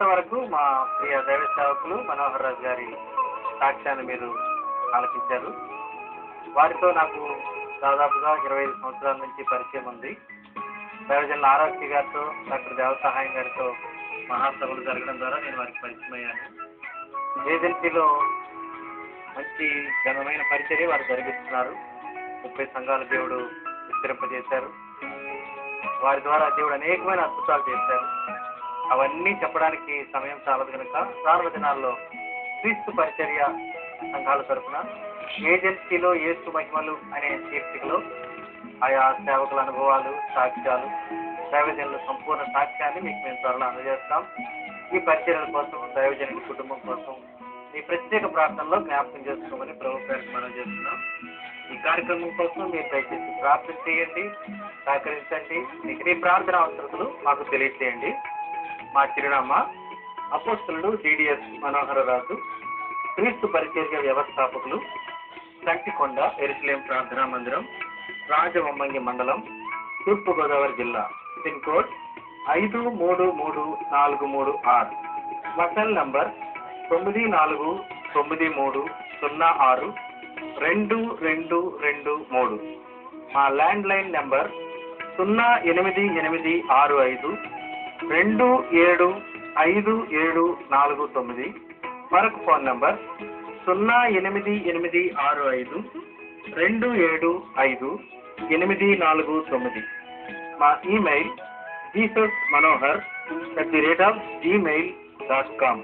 వరకు మా ప్రియ దైవ సేవకులు గారి సాక్ష్యాన్ని మీరు ఆలోచించారు వారితో నాకు దాదాపుగా ఇరవై ఐదు సంవత్సరాల నుంచి పరిచయం ఉంది. దైవజనుల ఆరోగ్య గారితో డాక్టర్ దేవ సహాయం గారితో మహాసభలు జరగడం ద్వారా నేను వారికి పరిచయం అయ్యాను. ఏజెన్సీలో మంచి ఘనమైన పరిచర్య వారు జరిగిస్తున్నారు ముప్పై సంఘాల దేవుడు విస్తరింపజేశారు. వారి ద్వారా దేవుడు అనేకమైన అద్భుతాలు చేశారు. అవన్నీ చెప్పడానికి సమయం చాలదు కనుక ప్రారంభ దినాల్లో క్రీస్తు పరిచర్య సంఘాల తరఫున ఏజెన్సీలో ఏసు మహిమలు అనే శీర్షికలో ఆయా సేవకుల అనుభవాలు సాక్ష్యాలు దైవజనుల సంపూర్ణ సాక్ష్యాన్ని మీకు మేము త్వరలో అందజేస్తాం. ఈ పరిచర్యల కోసం దైవజనుల కుటుంబం కోసం మీ ప్రత్యేక ప్రార్థనలో జ్ఞాపకం చేసుకోమని ప్రభు మనం చేస్తున్నాం. ఈ కార్యక్రమం కోసం మీరు దయచేసి ప్రార్థన చేయండి సహకరించండి. మీకు ప్రార్థన అవసరతలు మాకు తెలియజేయండి మా చిరునామా అపోస్తులుడు డిడిఎస్ మనోహర రాజు క్రీస్తు పరిచర్య వ్యవస్థాపకులు సంటికొండ ఎరుసలేం ప్రార్థనా మందిరం రాజవమ్మంగి మండలం తూర్పుగోదావరి జిల్లా. పిన్ కోడ్ ఐదు మూడు మూడు నాలుగు మూడు ఆరు. మసల్ నంబర్ తొమ్మిది నాలుగు తొమ్మిది మూడు సున్నా ఆరు రెండు రెండు రెండు మూడు. మా ల్యాండ్లైన్ నెంబర్ సున్నా ఎనిమిది ఎనిమిది ఆరు ఐదు రెండు ఏడు ఐదు ఏడు నాలుగు తొమ్మిది. మరొక ఫోన్ నంబర్ సున్నా ఎనిమిది ఎనిమిది ఆరు ఐదు రెండు ఏడు ఐదు ఎనిమిది నాలుగు తొమ్మిది. మా email Jesus Manohar at the rate of gmail dot com.